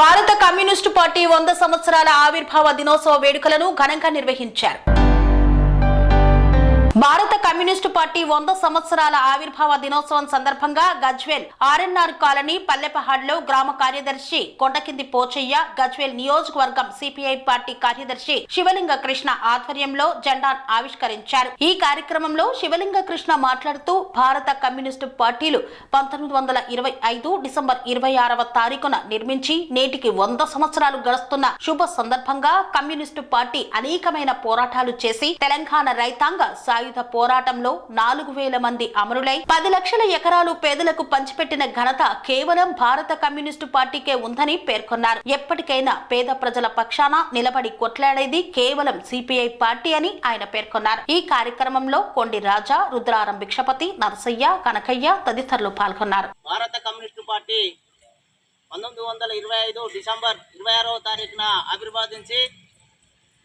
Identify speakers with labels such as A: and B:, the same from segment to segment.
A: భారత communist party వంద సంవత్సరాల ఆవిర్భావ దినోత్సవ వేడుకలను ఘనంగా నిర్వహించారు. భారత కమ్యూనిస్టు పార్టీ వంద సంవత్సరాల ఆవిర్భావ దినోత్సవం సందర్భంగా గజ్వేల్ ఆర్ఎన్ఆర్ కాలనీ పల్లెపహాడ్లో గ్రామ కార్యదర్శి కొండకింది పోచయ్య గజ్వేల్ నియోజకవర్గం సిపిఐ పార్టీ కార్యదర్శి శివలింగ కృష్ణ ఆధ్వర్యంలో జెండా ఆవిష్కరించారు. ఈ కార్యక్రమంలో శివలింగ కృష్ణ మాట్లాడుతూ భారత కమ్యూనిస్టు పార్టీలు పంతొమ్మిది వందల ఇరవై ఐదు డిసెంబర్ ఇరవై ఆరవ తారీఖున నిర్మించి నేటికి వంద సంవత్సరాలు గడుస్తున్న శుభ సందర్భంగా కమ్యూనిస్టు పార్టీ అనేకమైన పోరాటాలు చేసి తెలంగాణ రైతాంగ సాయుధ పోరాటంలో నాలుగు వేల మంది అమరులై పది లక్షల ఎకరాలు పేదలకు పంచిపెట్టిన ఘనత కేవలం భారత కమ్యూనిస్టు పార్టీకే ఉందని పేర్కొన్నారు. ఎప్పటికైనా పేద ప్రజల పక్షాన నిలబడి కొట్లాడేది కేవలం సిపిఐ పార్టీ అని ఆయన పేర్కొన్నారు. ఈ కార్యక్రమంలో కొండి రాజా రుద్రారం భిక్షపతి నరసయ్య కనకయ్య తదితరులు పాల్గొన్నారు.
B: భారత కమ్యూనిస్టు పార్టీ పంతొమ్మిది వందల ఇరవై ఐదు డిసెంబర్ ఇరవై ఆరవ తారీఖున ఆవిర్భావించి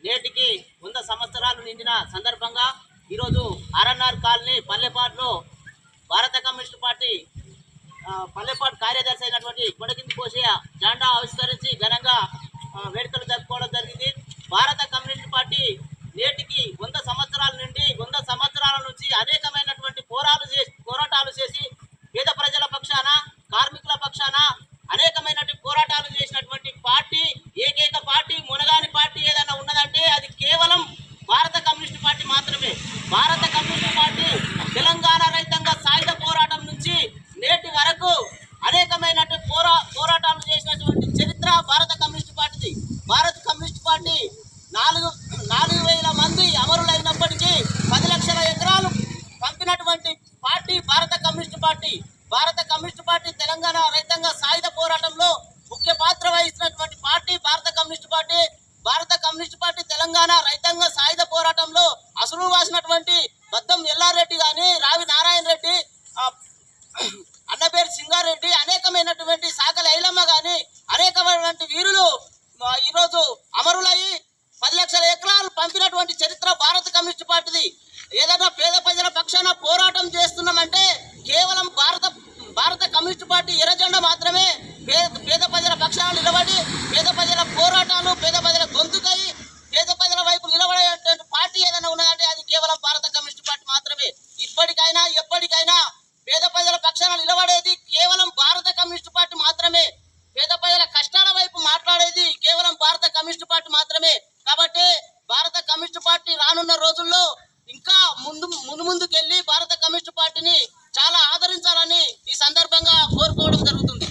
B: నేటికి వంద సంవత్సరాలు నిండిన సందర్భంగా ఈరోజు ఆర్ఎన్ఆర్ కాలనీ పల్లెపాటులో భారత కమ్యూనిస్ట్ పార్టీ ఆ, పల్లెపాటు కార్యదర్శి అయినటువంటి కొడకింది కోసయ్య జెండా ఆవిష్కరించి ఘనంగా వేడుకలు జరుపుకోవడం జరిగింది. భారత కమ్యూనిస్ట్ పార్టీ నేటికి వంద సంవత్సరాల నుండి వంద సంవత్సరాల నుంచి అనేకమైనటువంటి పోరాలు చేసి పోరాటాలు చేసి పేద ప్రజల పక్షాన కార్మికుల పక్షాన అనేకమైనటువంటి పోరాటాలు చేసినటువంటి పార్టీ ఏకైక పార్టీ మునగాని పార్టీ ఏదైనా ఉన్నదంటే అది కేవలం భారత కమ్యూనిస్ట్ పార్టీ మాత్రమే భారత కమ్యూనిస్ట్ పార్టీ తెలంగాణ రైతాంగ సాయుధ పోరాటం నుంచి నేటి వరకు అనేకమైనటువంటి పోరా పోరాటాలు చేసినటువంటి చరిత్ర భారత కమ్యూనిస్ట్ పార్టీది. భారత కమ్యూనిస్ట్ పార్టీ నాలుగు నాలుగు వేల మంది అమరులైనప్పటికీ పది లక్షల ఎకరాలు పంపినటువంటి party Bharata communist party. Bharata communist party Telangana రైతాంగ సాయుధ పోరాటంలో ముఖ్య పాత్ర వహిస్తున్నటువంటి party Bharata communist party. Bharata communist party Telangana పంపినటువంటి చరిత్ర భారత కమ్యూనిస్ట్ పార్టీది. ఏదైనా పేద ప్రజల పక్షాన పోరాటం చేస్తున్నామంటే కేవలం భారత భారత కమ్యూనిస్ట్ పార్టీ ఎర్రజెండా మాత్రమే పేద పేద ప్రజల పక్షాన నిలబడి పేద ప్రజల పోరాటాలు పేద ప్రజల గొంతుకై పేద ప్రజల వైపు నిలబడేటువంటి పార్టీ ఏదైనా ఉన్నదంటే అది కేవలం భారత కమ్యూనిస్ట్ పార్టీ మాత్రమే. ఇప్పటికైనా ఎప్పటికైనా పేద ప్రజల పక్షాన నిలబడేది కేవలం భారత కమ్యూనిస్ట్ పార్టీ మాత్రమే పేద ప్రజల కష్టాల వైపు మాట్లాడేది కేవలం భారత కమ్యూనిస్ట్ పార్టీ మాత్రమే కాబట్టి భారత కమ్యూనిస్ట్ పార్టీ రానున్న రోజుల్లో ఇంకా ముందు ముందు ముందుకెళ్ళి భారత కమ్యూనిస్ట్ పార్టీని చాలా ఆదరించాలని ఈ సందర్భంగా కోరుకోవడం జరుగుతుంది.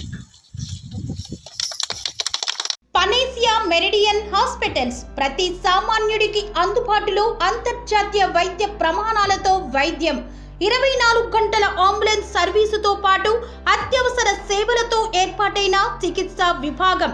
A: పనేసియా మెరిడియన్ హాస్పిటల్స్ ప్రతి సామాన్యుడికి అందుబాటులో అంతర్జాతీయ వైద్య ప్రమాణాలతో వైద్యం. ఇరవై నాలుగు గంటల అంబులెన్స్ సర్వీసుతో పాటు అత్యవసర సేవలతో ఏర్పాటైన చికిత్సా విభాగం.